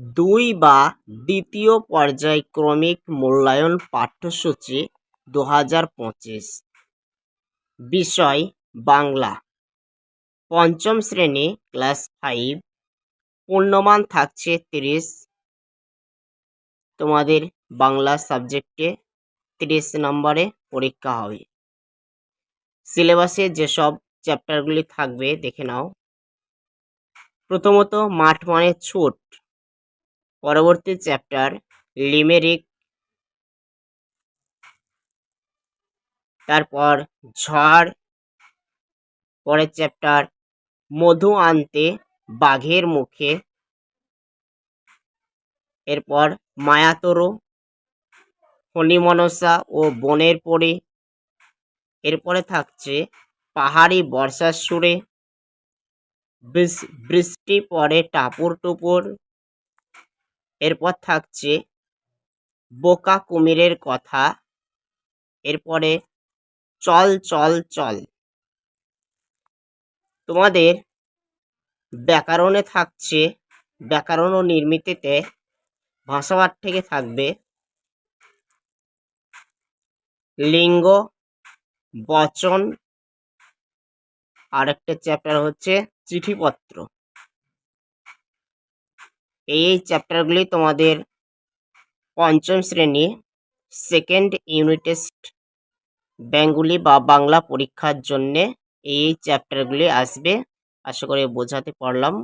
দুই বা দ্বিতীয় পর্যায়ক্রমিক মূল্যায়ন পাঠ্যসূচি দু হাজার পঁচিশ। বিষয়, বাংলা। পঞ্চম শ্রেণি, ক্লাস ফাইভ। পূর্ণমান থাকছে তিরিশ। তোমাদের বাংলা সাবজেক্টে তিরিশ নম্বরে পরীক্ষা হবে। সিলেবাসে যেসব চ্যাপ্টারগুলি থাকবে, দেখে নাও। প্রথমত মাঠ মানে ছুট। পরবর্তী চ্যাপ্টার লিমেরিক তারপর ঝড়, পরের চ্যাপ্টার মধু আনতে বাঘের মুখে, এরপর মায়াতরু ফণিমনসা ও বনের পরে, এরপরে থাকছে পাহাড়ি বর্ষার সুরে, বৃষ- বৃষ্টি পড়ে টাপুর টুপুর এরপর থাকছে বোকা কুমিরের কথা। এরপরে চল চল চল। তোমাদের ব্যাকরণে থাকছে, ব্যাকরণ ও নির্মিতিতে ভাষাপাঠ থেকে থাকবে লিঙ্গ, বচন। আরেকটা চ্যাপ্টার হচ্ছে চিঠিপত্র। এই চ্যাপ্টারগুলি তোমাদের পঞ্চম শ্রেণি সেকেন্ড ইউনিটেস্ট টেস্ট বেঙ্গলি বা বাংলা পরীক্ষার জন্যে এই চ্যাপ্টারগুলি আসবে। আশা করে বোঝাতে পারলাম।